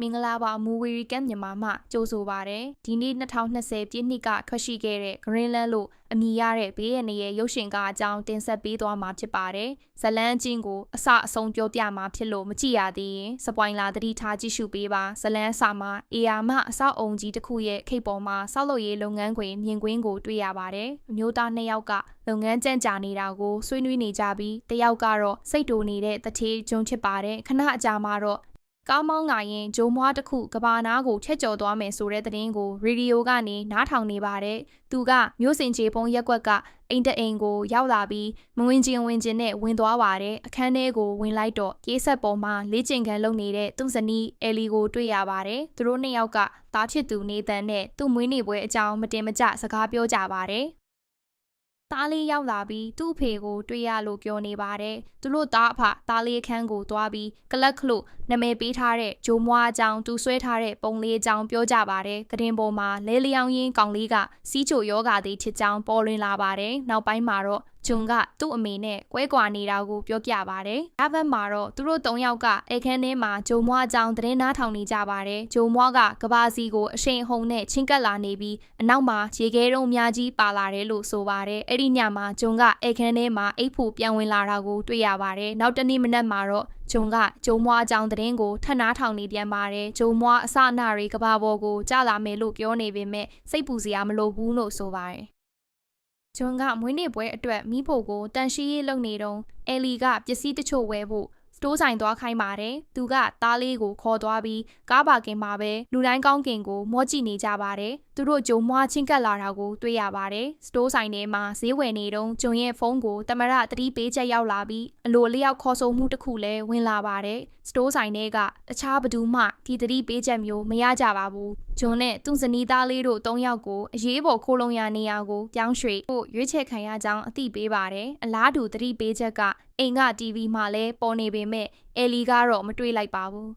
မင်္ဂလာပါမူဝီရီကမ်မြန်မာမှကြိုဆိုပါရယ်ဒီနေ့2020ပြည့်နှစ်ကထွက်ရှိခဲ့တဲ့ Greenland လို့အမည်ရတဲ့ဘေးရန်ရဲ့ရုပ်ရှင်ကားအကြောင်းတင်ဆက်ပေးသွားမှာဖြစ်ပါတယ်ဇလန်းအချင်းကိုအစအဆုံးပြောပြမှာဖြစ်လို့မကြည့်ရသေးရင်စပွိုင်လာသတိထားကြည့်ရှုပေးပါဇလန်းအစမှာအေယာမအဆောက်အုံကြီးတစ်ခုရဲ့ခိတ်ပေါ်မှာဆောက်လုပ်ရေးလုပ်ငန်းခွင်မြင်ကွင်းကိုတွေ့ရပါတယ်အမျိုးသားနှစ်ယောက်ကလုပ်ငန်းကြံ့ကြာနေတာကိုဆွေးနွေးနေကြပြီးတယောက်ကတော့စိတ်တူနေတဲ့တထေးကျွန်းဖြစ်ပါတယ်ခဏအကြာမှာတော့ ကားမောင်းလာရင်ဂျိုမွားတစ်ခုကဘာနာကိုချက်ကျော်သွားမယ်ဆိုတဲ့သတင်းကိုရေဒီယိုကနေနားထောင်နေပါတယ်။သူကမြို့စင်ချေပုံရက်ကွက်ကအိမ်တအိမ်ကိုရောက်လာပြီးမဝင်ချင်းဝင်ချင်းနဲ့ဝင်သွားပါတယ်။အခန်းထဲကိုဝင်လိုက်တော့ပြေးဆက်ပေါ်မှာလေးကျင်ခံလုပ်နေတဲ့သူ့ဇနီးအဲလီကိုတွေ့ရပါတယ်။သူတို့နှစ်ယောက်ကတားချစ်သူနေတန်နဲ့သူ့မွေးနေ့ပွဲအကြောင်းမတင်မကျစကားပြောကြပါတယ်။ သားလေးရောက်လာပြီးသူ့အဖေကိုတွေ့ရလို့ပြောနေပါတယ်။သူတို့သားအဖသားလေးအခန်းကိုသွားပြီးကလပ်ခလို့နာမည်ပေးထားတဲ့ဂျိုမွားအကြောင်းသူဆွဲထားတဲ့ပုံလေးအကြောင်းပြောကြပါတယ်။ကတင်ပေါ်မှာလဲလျောင်းရင်းကောင်လေးကစီးချိုယောဂါသေးချစ်ကြောင်းပေါ်လွင်လာပါတယ်။နောက်ပိုင်းမှာတော့ ဂျွန်ကသူ့အမေနဲ့ကွဲကွာနေတာကိုပြောပြပါတယ်။ဒါဘက်မှာတော့သူတို့၃ယောက်ကအိတ်ခန်းထဲမှာဂျုံမွားအကြောင်းသတင်းနားထောင်နေကြပါတယ်။ဂျုံမွားကကဘာစီကိုအရှိန်ဟုန်နဲ့ချင်းကပ်လာနေပြီးအနောက်မှာရေခဲတုံးအများကြီးပါလာတယ်လို့ဆိုပါတယ်။အဲ့ဒီညမှာဂျုံကအိတ်ခန်းထဲမှာအိတ်ဖို့ပြန်ဝင်လာတာကိုတွေ့ရပါတယ်။နောက်တနေ့မနက်မှာတော့ဂျုံကဂျုံမွားအကြောင်းသတင်းကိုထပ်နားထောင်နေပြန်ပါတယ်။ဂျုံမွားအစအနတွေကဘာပေါ်ကိုကြာလာမယ်လို့ပြောနေပေမဲ့စိတ်ပူစရာမလိုဘူးလို့ဆိုပါတယ်။ ဂျွန်ကမွေးနေ့ပွဲအတွက်မိဖို့ကိုတန်ရှိရေးလုပ်နေတော့အဲလီကပစ္စည်းတချို့ဝယ်ဖို့စတိုးဆိုင်သွားခိုင်းပါတယ်။သူကသားလေးကိုခေါ်သွားပြီးကားပါကင်မှာပဲလူတိုင်းကောင်းကင်ကိုမော့ကြည့်နေကြပါတယ်။ သူတို့ဂျုံမွားချင်းကပ်လာတာကိုတွေ့ရပါတယ်။စတိုးဆိုင်ထဲမှာဈေးဝယ်နေတော့ဂျုံရဲ့ဖုန်းကိုတမရသတိပေးချက်ရောက်လာပြီးအလိုအလျောက်ခေါ်ဆိုမှုတစ်ခုလည်းဝင်လာပါတယ်။စတိုးဆိုင်ထဲကတခြားဘသူမှဒီသတိပေးချက်မျိုးမရကြပါဘူး။ဂျွန်နဲ့သူ့ဇနီးသားလေးတို့၃ယောက်ကိုအရေးပေါ်ခိုးလုံရနေရာကိုပြောင်းရွှေ့ဖို့ရွေးချယ်ခံရကြောင်းအသိပေးပါတယ်။အလားတူသတိပေးချက်ကအိမ်က TV မှာလည်းပေါ်နေပေမဲ့အဲလီကတော့မတွေ့လိုက်ပါဘူး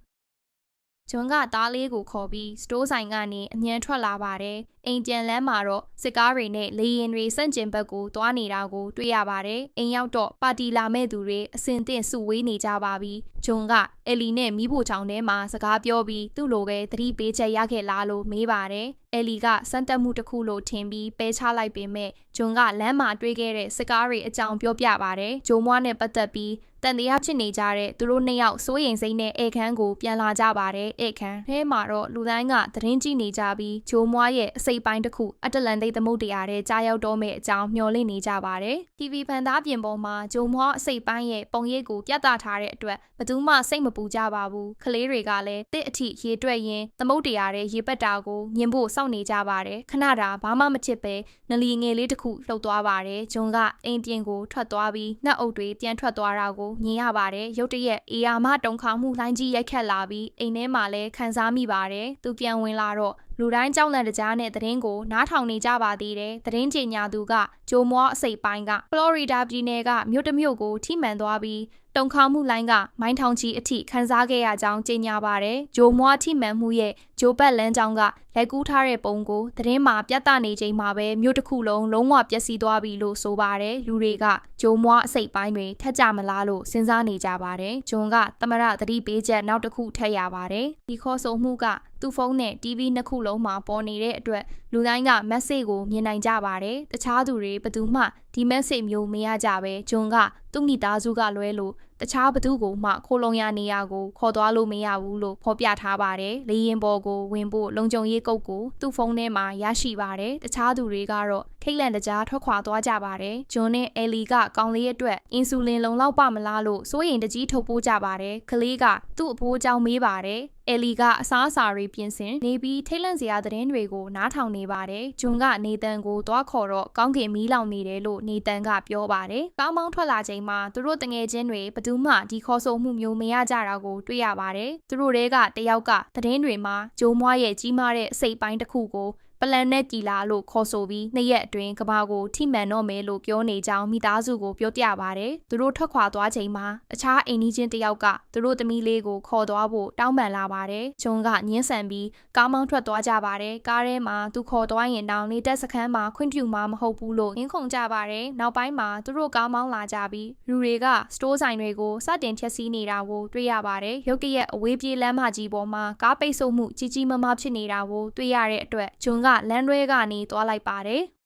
ဂျွန်ကသားလေးကိုခေါ်ပြီးစတိုးဆိုင်ကနေအမြန်ထွက်လာပါတယ်။အိမ်ပြန်လမ်းမှာတော့စစ်ကားတွေနဲ့လေရင်တွေစန့်ကျင်ဘက်ကိုသွားနေတာကိုတွေ့ရပါတယ်။အိမ်ရောက်တော့ပါတီလာမဲ့သူတွေအစင်သင့်စုဝေးနေကြပါပြီ။ဂျွန်ကအယ်လီနဲ့မိဖို့ချောင်းထဲမှာစကားပြောပြီးသူ့လိုပဲသတိပေးချက်ရခဲ့လားလို့မေးပါတယ်။ယ်လီကစမ်းတက်မှုတစ်ခုလို့ထင်ပြီးပဲချလိုက်ပေမဲ့ဂျွန်ကလမ်းမှာတွေ့ခဲ့တဲ့စစ်ကားတွေအကြောင်းပြောပြပါတယ်။ဂျိုမွားနဲ့ပတ်သက်ပြီး တန်တရားဖြစ်နေကြတဲ့သူတို့နှစ်ယောက်စိုးရိမ်စိတ်နဲ့ဧခန်းကိုပြန်လာကြပါတယ်ဧခန်းထဲမှာတော့လူတိုင်းကသတင်းကြည့်နေကြပြီးဂျိုမွားရဲ့အစိပ်ပိုင်းတစ်ခုအတ္တလန်တိတ်သမုတ်တရားတဲ့ကြားရောက်တော့မယ့်အကြောင်းမျှော်လင့်နေကြပါတယ် TV ဖန်သားပြင်ပေါ်မှာဂျိုမွားအစိပ်ပိုင်းရဲ့ပုံရိပ်ကိုပြသထားတဲ့အတွက်ဘယ်သူမှစိတ်မပူကြပါဘူးကလေးတွေကလည်းတစ်အထိရေတွက်ရင်းသမုတ်တရားတဲ့ရေပက်တာကိုမြင်ဖို့စောင့်နေကြပါတယ်ခဏတာဘာမှမချစ်ပဲနလီငယ်လေးတစ်ခုလှုပ်သွားပါတယ်ဂျွန်ကအိမ်ပြင်ကိုထွက်သွားပြီးနှက်အုပ်တွေပြန်ထွက်သွားတာကိုမြင်ရပါတယ်ရုတ်တရက်အေယာမတုံခါမှုလိုင်းကြီးရိုက်ခတ်လာပြီးအိမ်ထဲမှာလည်းခံစားမိပါတယ်သူပြန်ဝင်လာတော့လူတိုင်းကြောက်လန့်တကြားနဲ့သတင်းကိုနားထောင်နေကြပါသေးတယ်သတင်းကြေညာသူကဂျိုမွားအစိပ်ပိုင်းကဖလော်ရီဒါပြည်နယ်ကမြို့တစ်မြို့ကိုထိမှန်သွားပြီးတုံခါမှုလိုင်းကမိုင်းထောင်ချီအထိခန်းစားခဲ့ရကြောင်းကြေညာပါတယ်ဂျိုမွားထိမှန်မှုရဲ့ဂျိုဘတ်လန်းကြောင်းကလက်ကူးထားတဲ့ပုံကိုသတင်းမှာပြသနေချိန်မှာပဲမြို့တစ်ခုလုံးလုံးဝပျက်စီးသွားပြီလို့ဆိုပါတယ်လူတွေကဂျိုမွားအစိပ်ပိုင်းတွေထက်ကြမလားလို့စဉ်းစားနေကြပါတယ်ဂျွန်ကသမရသတိပေးချက်နောက်တစ်ခုထည့်ရပါတယ်ဒီခေါ်ဆိုမှုက သူ့ဖုန်းနဲ့ TV နှစ်ခုလုံးမှာပေါ်နေတဲ့အတွက်လူတိုင်းက message ကိုမြင်နိုင်ကြပါတယ်တခြားသူတွေဘယ်သူမှဒီ message မျိုးမရကြပဲဂျွန်ကသူ့မိသားစုကလွဲလို့တခြားဘသူကိုမှခိုးလုံရနေရကိုခေါ်သွားလို့မရဘူးလို့ဖော်ပြထားပါတယ်လေရင်ပေါ်ကိုဝင်ဖို့လုံခြုံရေးကုတ်ကိုသူ့ဖုန်းထဲမှာရရှိပါတယ်တခြားသူတွေကတော့ထိတ်လန့်တကြားထွက်ခွာသွားကြပါတယ်ဂျွန်နဲ့အဲလီကကောင်းလေးအတွက်အင်ဆူလင်လုံလောက်ပါမလားလို့စိုးရိမ်တကြီးထုတ်ပိုးကြပါတယ်ကလေးကသူ့အဖိုးအကြောင်းမေးပါတယ် အဲလီကအစားအစာတွေပြင်ဆင်နေပြီးထိတ်လန့်စရာသတင်းတွေကိုနားထောင်နေပါတယ်။ဂျွန်ကနေတန်ကိုသွားခေါ်တော့ကောင်းကင်မီးလောင်နေတယ်လို့နေတန်ကပြောပါတယ်။ကောင်းမောင်းထွက်လာချိန်မှာသူတို့တငယ်ချင်းတွေဘသူမှဒီခေါ်ဆိုမှုမျိုးမရကြတာကိုတွေ့ရပါတယ်။သူတို့တဲကတယောက်ကသတင်းတွေမှာဂျိုးမွားရဲ့ကြီးမားတဲ့အစိပ်ပိုင်းတစ်ခုကို ပပလန်နဲ့ကီလာလို့ခေါ်ဆိုပြီးနှစ်ရက်အတွင်းကဘာကိုထိမှန်တော့မယ်လို့ပြောနေကြောင်းမိသားစုကိုပြောပြပါတယ်။သူတို့ထွက်ခွာသွားချိန်မှာအခြားအိမ်နီးချင်းတစ်ယောက်ကသူတို့သမီးလေးကိုခေါ်သွားဖို့တောင်းပန်လာပါတယ်။ဂျွန်ကညှင်းဆန်ပြီးကားမောင်းထွက်သွားကြပါတယ်။ကားထဲမှာသူခေါ်သွားရင်တောင်နေတက်စခန်းမှာခွင့်ပြုမှာမဟုတ်ဘူးလို့ငင်းခုန်ကြပါတယ်။နောက်ပိုင်းမှာသူတို့ကားမောင်းလာကြပြီးလူတွေကစတိုးဆိုင်တွေကိုစတင်ဖျက်ဆီးနေတာကိုတွေ့ရပါတယ်။ရုတ်တရက်အဝေးပြေးလမ်းမကြီးပေါ်မှာကားပိတ်ဆို့မှုကြီးကြီးမားမားဖြစ်နေတာကိုတွေ့ရတဲ့အတွက်ဂျွန်ကလမ်းတွဲကနေသွားလိုက်ပါတယ်။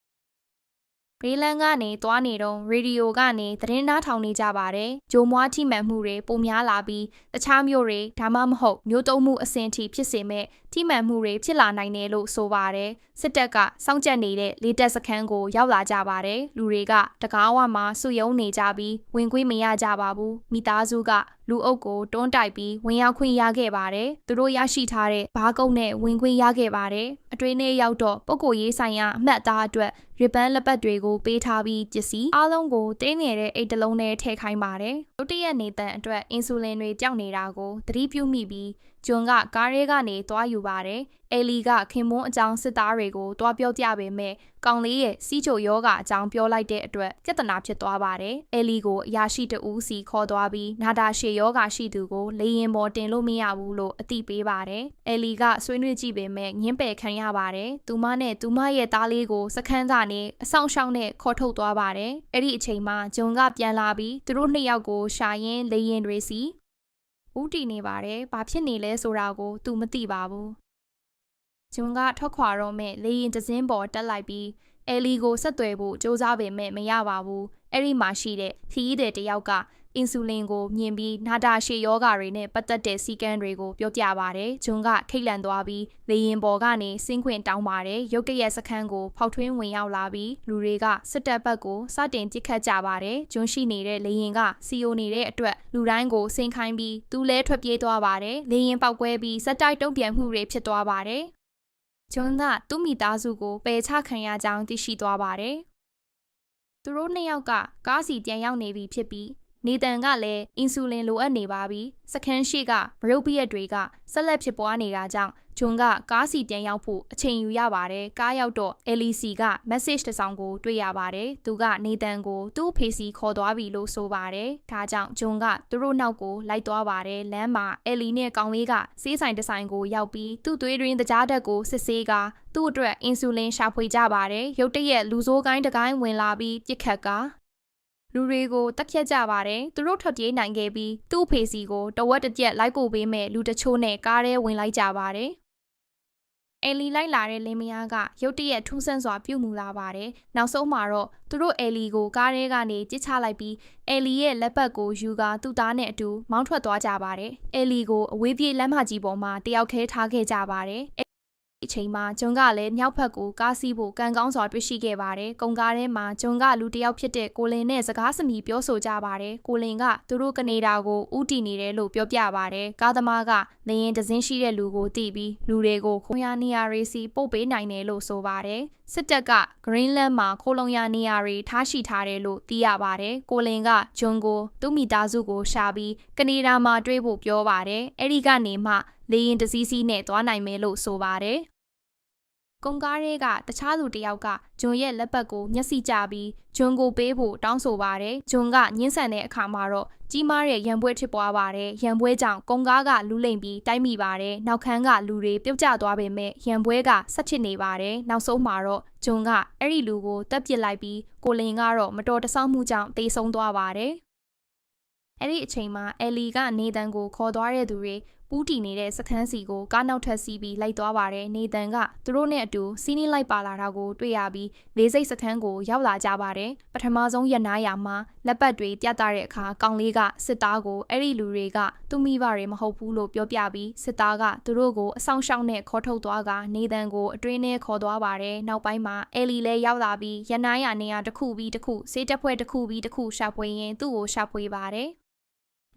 ဘေးလန်းကနေသွားနေတော့ရေဒီယိုကနေသတင်းနားထောင်နေကြပါတယ်။ဂျိုမွားထိမှန်မှုတွေပုံများလာပြီးတခြားမျိုးတွေဒါမှမဟုတ်မျိုးတုံးမှုအဆင့်ထိဖြစ်စေမဲ့ထိမှန်မှုတွေဖြစ်လာနိုင်တယ်လို့ဆိုပါတယ်။စစ်တပ်ကစောင့်ကြပ်နေတဲ့လေတပ်စခန်းကိုရောက်လာကြပါတယ်။လူတွေကတကားဝမှာစုယုံနေကြပြီးဝင်ခွင့်မရကြပါဘူး။မိသားစုက လူအုပ်ကိုတွန်းတိုက်ပြီးဝင်ရောက်ခွင့်ရခဲ့ပါတယ်။သူတို့ရရှိထားတဲ့ဘားကုန်းနဲ့ဝင်ခွင့်ရခဲ့ပါတယ်။အတွင်းထဲရောက်တော့ပုဂ္ဂိုလ်ရေးဆိုင်ရာအမှတ်အသားအတွက်ရစ်ပန်းလက်ပတ်တွေကိုပေးထားပြီးပစ္စည်းအားလုံးကိုတင်းနေတဲ့အိတ်တလုံးနဲ့ထည့်ခိုင်းပါတယ်။ဒုတိယနေတန်အတွက်အင်ဆူလင်တွေကြောက်နေတာကိုသတိပြုမိပြီးဂျွန်ကကားရဲကနေသွားယူပါတယ်။အဲလီကခင်မွန်းအကြောင်းစစ်သားတွေကိုတွားပြောပြပေမဲ့ကောင်လေးရဲ့စီးချိုယောဂအကြောင်းပြောလိုက်တဲ့အတွက်ပြဿနာဖြစ်သွားပါတယ်။အဲလီကိုအရာရှိတဦးစီခေါ်သွားပြီးနာတာရှေယောဂရှိသူကိုလေရင်ပေါ်တင်လို့မရဘူးလို့အသိပေးပါတယ်။အဲလီကဆွေးနွေးကြည့်ပေမဲ့ငင်းပယ်ခံရပါတယ်။သူမနဲ့သူမရဲ့သားလေးကိုစခန်းကနေအဆောင်ရှောင်းနဲ့ခေါ်ထုတ်သွားပါတယ်။အဲ့ဒီအချိန်မှာဂျုံကပြန်လာပြီးသူတို့နှစ်ယောက်ကိုရှာရင်းလေရင်တွေစီ ဦးတည်နေပါတယ်။ဘာဖြစ်နေလဲဆိုတာကို သူမသိပါဘူး။ဂျွန်ကထွက်ခွာတော့မဲ့လေရင်တစင်းပေါ်တက်လိုက်ပြီးအဲလီကိုဆက်သွယ်ဖို့စူးစမ်းပေမဲ့မရပါဘူး။အဲ့ဒီမှာရှိတဲ့ခီးတဲ့တယောက်က အင်ဆူလင်ကိုမြင်ပြီးနာတာရှည်ယောဂါတွေနဲ့ပတ်သက်တဲ့စီကန်းတွေကိုပြောပြပါတယ်။ဂျွန်ကခိတ်လန့်သွားပြီးလေရင်ပေါ်ကနေဆင်းခွင့်တောင်းပါတယ်။ရုတ်တရက်စခန်းကိုဖောက်ထွင်းဝင်ရောက်လာပြီးလူတွေကစစ်တပ်ဘက်ကိုစတင်ပစ်ခတ်ကြပါတယ်။ဂျွန်ရှိနေတဲ့လေရင်ကစီယိုနေတဲ့အတွက်လူတိုင်းကိုဆင်းခိုင်းပြီးသူလဲထွက်ပြေးသွားပါတယ်။လေရင်ပောက်ကွဲပြီးစက်တိုက်တုံ့ပြန်မှုတွေဖြစ်သွားပါတယ်။ဂျွန်ကသူ့မိသားစုကိုပယ်ချခံရကြောင်းသိရှိသွားပါတယ်။သူတို့နှစ်ယောက်ကကားစီပြန်ရောက်နေပြီဖြစ်ပြီး နေတန်ကလည်းအင်ဆူလင်လိုအပ်နေပါပြီစခန်းရှိကမရုပ်ပြက်တွေကဆက်လက်ဖြစ်ပွားနေတာကြောင့်ဂျွန်ကကားစီပြန်ရောက်ဖို့အချိန်ယူရပါတယ်ကားရောက်တော့ LEC က message တစ်စောင်ကိုတွေ့ရပါတယ်သူကနေတန်ကိုသူ့ဖေစီခေါ်သွားပြီလို့ဆိုပါတယ်ဒါကြောင့်ဂျွန်ကသူတို့နောက်ကိုလိုက်သွားပါတယ်လမ်းမှာ Ellie နဲ့ကောင်လေးကစေးဆိုင်တစ်ဆိုင်ကိုရောက်ပြီးသူ့သွေးတွင်းတကြားတက်ကိုစစ်ဆေးကသူ့အတွက်အင်ဆူလင်ရှာဖွေကြပါတယ်ရုတ်တရက်လူဆိုးကိုင်းတကိုင်းဝင်လာပြီးပြစ်ခတ်က လူတွေကိုတက်ဖြတ်ကြပါတယ်သူတို့ထွက်ပြေးနိုင်ခဲ့ပြီးသူ့ဖေစီကိုတဝက်တစ်ပြက်လိုက်ပို့ပေးမဲ့လူတချို့နဲ့ကားထဲဝင်လိုက်ကြပါတယ်အဲလီလိုက်လာတဲ့လင်မယားကရုတ်တရက်ထူးဆန်းစွာပြုတ်မူလာပါတယ်။နောက်ဆုံးမှာတော့သူတို့အဲလီကိုကားထဲကနေကြစ်ချလိုက်ပြီးအဲလီရဲ့လက်ပတ်ကိုယူကာသူ့သားနဲ့အတူမောင်းထွက်သွားကြပါတယ်။အဲလီကိုအဝေးပြေးလမ်းမကြီးပေါ်မှာတယောက်ခဲထားခဲ့ကြပါတယ်။ အချိန်မှာဂျွန်ကလည်းမြောက်ဖက်ကိုကားစီးဖို့ကံကောင်းစွာတွေ့ရှိခဲ့ပါတယ်။ကုံကားထဲမှာဂျွန်ကလူတစ်ယောက်ဖြစ်တဲ့ကိုလင်နဲ့စကားစမြည်ပြောဆိုကြပါတယ်။ကိုလင်ကသူတို့ကနေဒါကိုဥတီနေတယ်လို့ပြောပြပါတယ်။ကားသမားကလရင်ဒဇင်းရှိတဲ့လူကိုတီးပြီးလူတွေကိုခွန်ရနေရာရေးစီပို့ပေးနိုင်တယ်လို့ဆိုပါတယ်။ စစ်တပ်က Greenland မှာခိုလုံရနေရာတွေထားရှိထားတယ်လို့သိရပါတယ်။ကိုလင်ကဂျွန်ကိုသူ့မိသားစုကိုရှာပြီးကနေဒါမှာတွေ့ဖို့ပြောပါတယ်။အဲဒီကနေမှလေရင်တစည်းစည်းနဲ့သွားနိုင်မယ်လို့ဆိုပါတယ်ကုံကားတွေကတခြားသူတယောက်ကဂျွန်ရဲ့လက်ပတ်ကိုမျက်စိကျပြီးဂျွန်ကိုပေးဖို့တောင်းဆိုပါတယ်။ဂျွန်ကညှင်းဆန်တဲ့အခါမှာတော့ ကြီးမားတဲ့ရံပွဲဖြစ်ပွားပါတယ်။ရံပွဲကြောင့်ကုံကားကလူးလိမ်ပြီးတိုက်မိပါတယ်။နောက်ခန်းကလူတွေပြုတ်ကျသွားပေမဲ့ရံပွဲကဆက်ချစ်နေပါတယ်။နောက်ဆုံးမှာတော့ဂျွန်ကအဲ့ဒီလူကိုတပ်ပစ်လိုက်ပြီးကိုလင်ကတော့မတော်တဆမှုကြောင့်တေဆုံးသွားပါတယ်။အဲ့ဒီအချိန်မှာအယ်လီကနေတန်ကိုခေါ်သွားတဲ့သူတွေ ပူးတီနေတဲ့စခန်းစီကိုကားနောက်ထပ်စီးပြီးလိုက်သွားပါတယ်နေတန်ကသူတို့နဲ့အတူစီးနီးလိုက်ပါလာတာကိုတွေ့ရပြီးလေးစိတ်စခန်းကိုရောက်လာကြပါတယ်ပထမဆုံးရနားရမှာလက်ပတ်တွေပြတ်တဲ့အခါကောင်လေးကစစ်သားကိုအဲ့ဒီလူတွေကသူ့မိဘတွေမဟုတ်ဘူးလို့ပြောပြပြီးစစ်သားကသူတို့ကိုအဆောင်ရှောက်နဲ့ခေါ်ထုတ်သွားကနေတန်ကိုအတွင်းထဲခေါ်သွားပါတယ်နောက်ပိုင်းမှာအဲလီလည်းရောက်လာပြီးရနားရနေရတစ်ခုပြီးတစ်ခုစေးတက်ဖွဲ့တစ်ခုပြီးတစ်ခုရှာဖွေရင်သူ့ကိုရှာဖွေပါတယ်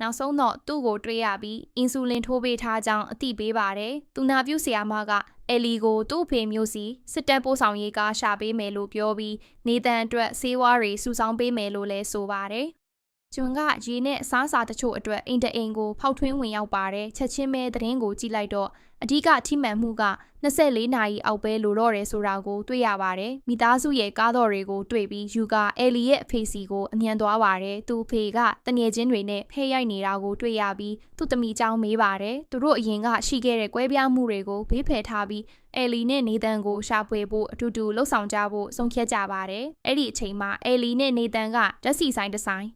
နောက်ဆုံးတော့သူ့ကိုတွေ့ရပြီးအင်ဆူလင်ထိုးပေးထားကြောင်းအသိပေးပါတယ်။သူနာပြုဆရာမကအယ်လီကိုသူ့ဖေမျိုးစီစစ်တပ်ပို့ဆောင်ရေးကားရှာပေးမယ်လို့ပြောပြီးနေတန်အတွက်ဆေးဝါးတွေစုဆောင်းပေးမယ်လို့လည်းဆိုပါတယ်။ကျွန်းကရေနဲ့အစားအစာတချို့အတွက်အိမ်တအိမ်ကိုဖောက်ထွင်းဝင်ရောက်ပါတယ်ချက်ချင်းပဲသတင်းကိုကြည့်လိုက်တော့ အဓိကထိမှန်မှုက24နာရီအောက်ပဲလိုတော့တယ်ဆိုတာကိုတွေ့ရပါတယ်။မိသားစုရဲ့ကားတော်တွေကိုတွေ့ပြီးယူကအဲလီရဲ့အဖေစီကိုအမြန်သွားပါတယ်။သူ့အဖေကတငယ်ချင်းတွေနဲ့ဖဲရိုက်နေတာကိုတွေ့ရပြီးသူ့သမီးကြောင်းမေးပါတယ်။သူတို့အရင်ကရှိခဲ့တဲ့ကွဲပြားမှုတွေကိုဘေးဖယ်ထားပြီးအဲလီနဲ့နေတန်ကိုရှာဖွေဖို့အတူတူလှုပ်ဆောင်ကြဖို့ဆုံးဖြတ်ကြပါတယ်။အဲ့ဒီအချိန်မှာအဲလီနဲ့နေတန်ကဓာတ်စီဆိုင်တစ်ဆိုင်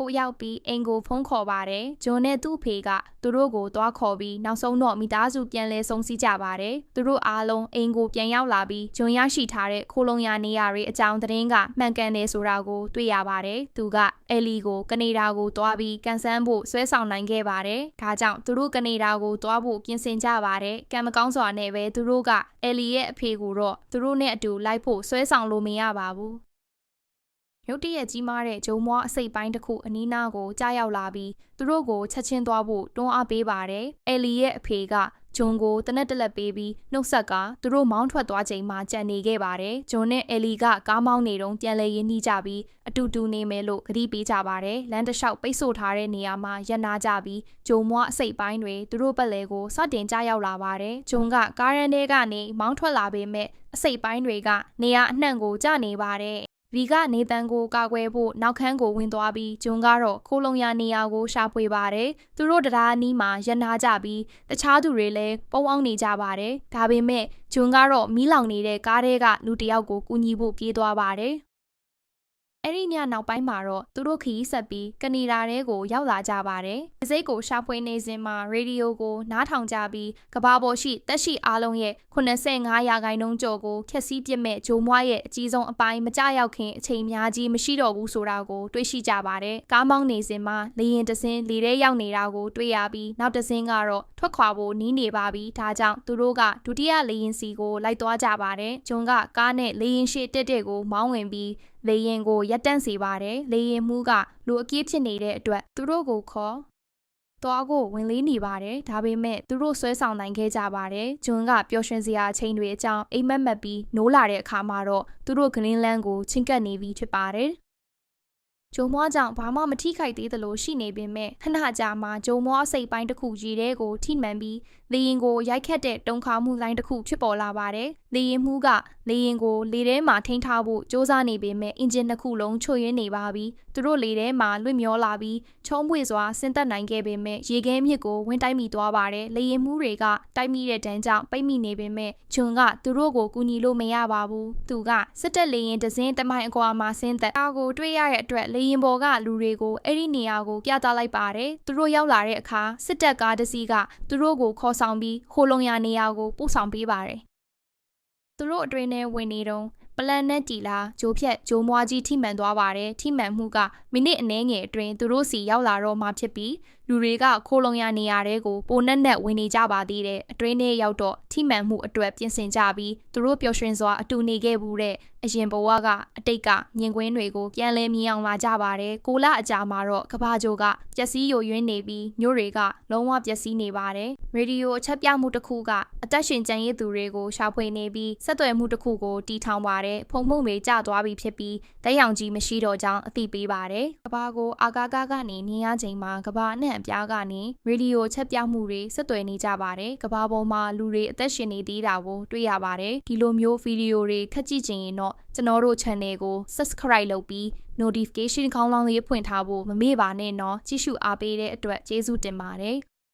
ကိုရောက်ပြီးအင်ကိုဖုန်းခေါ်ပါတယ်။ဂျွန်နဲ့သူ့ဖေကသူတို့ကိုတွားခေါ်ပြီးနောက်ဆုံးတော့မိသားစုပြန်လဲဆုံးစည်းကြပါတယ်။သူတို့အားလုံးအင်ကိုပြန်ရောက်လာပြီးဂျွန်ရရှိထားတဲ့ခိုးလုံရနေရာတွေအကြောင်းသတင်းကမှန်ကန်တယ်ဆိုတာကိုတွေ့ရပါတယ်။သူကအယ်လီကိုကနေဒါကိုတွားပြီးကန်ဆန်းဖို့ဆွဲဆောင်နိုင်ခဲ့ပါတယ်။ဒါကြောင့်သူတို့ကနေဒါကိုတွားဖို့ပြင်ဆင်ကြပါတယ်။ကံမကောင်းစွာနဲ့ပဲသူတို့ကအယ်လီရဲ့အဖေကိုတော့သူတို့နဲ့အတူလိုက်ဖို့ဆွဲဆောင်လို့မရပါဘူး။ ရုတ်တရက်ကြီးမားတဲ့ဂျုံမွားအစိပ်ပိုင်းတစ်ခုအနီးနားကိုကြားရောက်လာပြီးသူတို့ကိုချက်ချင်းသွားဖို့တွန်းအားပေးပါတယ်။အဲလီရဲ့အဖေကဂျွန်ကိုတနက်တလက်ပေးပြီးနှုတ်ဆက်ကသူတို့မောင်းထွက်သွားချိန်မှာကြံနေခဲ့ပါတယ်။ဂျွန်နဲ့အဲလီကကားမောင်းနေတုန်းပြန်လဲရင်းနှီးကြပြီးအတူတူနေမယ်လို့ကတိပေးကြပါတယ်။လမ်းတစ်လျှောက်ပိတ်ဆို့ထားတဲ့နေရာမှာရပ်နာကြပြီးဂျုံမွားအစိပ်ပိုင်းတွေသူတို့ဘက်လဲကိုစတင်ကြားရောက်လာပါတယ်။ဂျွန်ကကားရန်ထဲကနေမောင်းထွက်လာပေမဲ့အစိပ်ပိုင်းတွေကနေရာအနှံ့ကိုကျနေပါတယ် ရီကနေတန်ကိုကာကွယ်ဖို့နောက်ခန်းကိုဝင်သွားပြီးဂျွန်ကတော့ခိုးလုံရနေရာကိုရှာဖွေပါတယ်။သူတို့တရားအနီးမှာရန်နာကြပြီးတခြားသူတွေလည်းပုံအောင်နေကြပါတယ်။ဒါပေမဲ့ဂျွန်ကတော့မီးလောင်နေတဲ့ကားထဲကလူတစ်ယောက်ကိုကူညီဖို့ပြေးသွားပါတယ်။ အဲ့ဒီညနောက်ပိုင်းမှာတော့သူတို့ခရီးဆက်ပြီးကနေဒါထဲကိုရောက်လာကြပါတယ်။စိတ်ကိုရှာဖွေနေစဉ်မှာရေဒီယိုကိုနားထောင်ကြပြီးကဘာပေါ်ရှိတက်ရှိအားလုံးရဲ့85ရာခိုင်နှုန်းကျော်ကိုခက်စီးပြစ်မဲ့ဂျိုမွားရဲ့အကြီးဆုံးအပိုင်းမကြရောက်ခင်အချိန်များကြီးမရှိတော့ဘူးဆိုတာကိုတွေ့ရှိကြပါတယ်။ကားမောင်းနေစဉ်မှာလေရင်တစင်းလေထဲရောက်နေတာကိုတွေ့ရပြီးနောက်တစင်းကတော့ထွက်ခွာဖို့နီးနေပါပြီ။ဒါကြောင့်သူတို့ကဒုတိယလေရင်စီကိုလိုက်သွားကြပါတယ်။ဂျွန်ကကားနဲ့လေရင်ရှိတက်တဲ့ကိုမောင်းဝင်ပြီး လေရင်ကိုရက်တန့်စေပါတယ်လေရင်မှုကလူအပြေးဖြစ်နေတဲ့အတွက်သူတို့ကိုခေါ်သွားကိုဝင်လေးနေပါတယ်ဒါပေမဲ့သူတို့ဆွဲဆောင်နိုင်ခဲ့ကြပါတယ်ဂျွန်ကပျော်ရွှင်စရာအချိန်တွေအကြောင်းအိမ်မက်မက်ပြီးနိုးလာတဲ့အခါမှာတော့သူတို့ဂရင်းလန်းကိုချင်းကပ်နေပြီဖြစ်ပါတယ်ဂျုံမွားကြောင့်ဘာမှမထိခိုက်သေးသလိုရှိနေပေမဲ့ခဏကြာမှဂျုံမွားအစိပ်ပိုင်းတစ်ခုရေထဲကိုထိမှန်ပြီးလေရင်ကိုရိုက်ခတ်တဲ့တုံခါမှုလိုင်းတစ်ခုဖြစ်ပေါ်လာပါတယ်။ လေရင်မှုကလေရင်ကိုလေထဲမှာထိန်းထားဖို့စ조사နေပေမဲ့အင်ဂျင်တစ်ခုလုံးချို့ယွင်းနေပါပြီ။သူတို့လေထဲမှာလွင့်မျောလာပြီးချုံးပွေစွာဆင်းသက်နိုင်ခဲ့ပေမဲ့ရေခဲမြစ်ကိုဝင်တိုက်မိသွားပါတယ်။လေရင်မှုတွေကတိုက်မိတဲ့တန်းကြောင့်ပိတ်မိနေပေမဲ့ဂျွန်ကသူတို့ကိုကူညီလို့မရပါဘူး။သူကစစ်တပ်လေရင်တစင်းတမိုင်အကွာမှာဆင်းသက်အားကိုတွေ့ရတဲ့အတွက်လေရင်ပေါ်ကလူတွေကိုအဲ့ဒီနေရာကိုပြသလိုက်ပါတယ်။သူတို့ရောက်လာတဲ့အခါစစ်တပ်ကားတစ်စီးကသူတို့ကိုခေါ်ဆောင်ပြီးခိုလုံရနေရာကိုပို့ဆောင်ပေးပါတယ်။ သူတို့အတွင်းထဲဝင်နေတော့ပလန်နဲ့တီလာဂျိုးဖြက်ဂျိုးမွားကြီးထိမှန်သွားပါတယ်ထိမှန်မှုကမိနစ်အနည်းငယ်အတွင်းသူတို့စီရောက်လာတော့မှဖြစ်ပြီး လူတွေကခိုးလုံရနေရတဲ့ကိုပိုနဲ့နဲ့ဝင်နေကြပါသေးတယ်အတွင်းထဲရောက်တော့ထိမှန်မှုအတွက်ပြင်ဆင်ကြပြီးသူတို့ပျော်ရွှင်စွာအတူနေခဲ့ဘူးတဲ့အရင်ဘဝကအတိတ်ကမြင်ကွင်းတွေကိုပြန်လဲမြင်အောင်လာကြပါတယ်ကိုလအကြာမှာတော့ကဘာဂျိုကပျက်စီးယိုယွင်းနေပြီးမြို့တွေကလုံးဝပျက်စီးနေပါတယ်ရေဒီယိုအချက်ပြမှုတစ်ခုကအသက်ရှင်ကျန်ရည်သူတွေကိုရှာဖွေနေပြီးဆက်သွယ်မှုတစ်ခုကိုတီထောင်ပါတယ်ဖုံမှုတွေကျသွားပြီဖြစ်ပြီးတက်ရောင်ကြီးမရှိတော့ကြောင်းအသိပေးပါတယ်ကဘာကိုအာကာကကနေမြင်ရချိန်မှာကဘာနဲ့အပြားကနေရေဒီယိုချက်ပြမှုတွေဆက်သွယ်နေကြပါတယ်ကဘာပေါ်မှာလူတွေအသက်ရှင်နေသေးတာကိုတွေ့ရပါတယ်ဒီလိုမျိုးဗီဒီယိုတွေခက်ကြည့်ချင်ရင်တော့ကျွန်တော်တို့ channel ကို subscribe လုပ်ပြီး notification ခေါင်းလောင်းလေးဖွင့်ထားဖို့မမေ့ပါနဲ့နော်ကြည့်ရှုအားပေးတဲ့အတွက်ကျေးဇူးတင်ပါတယ်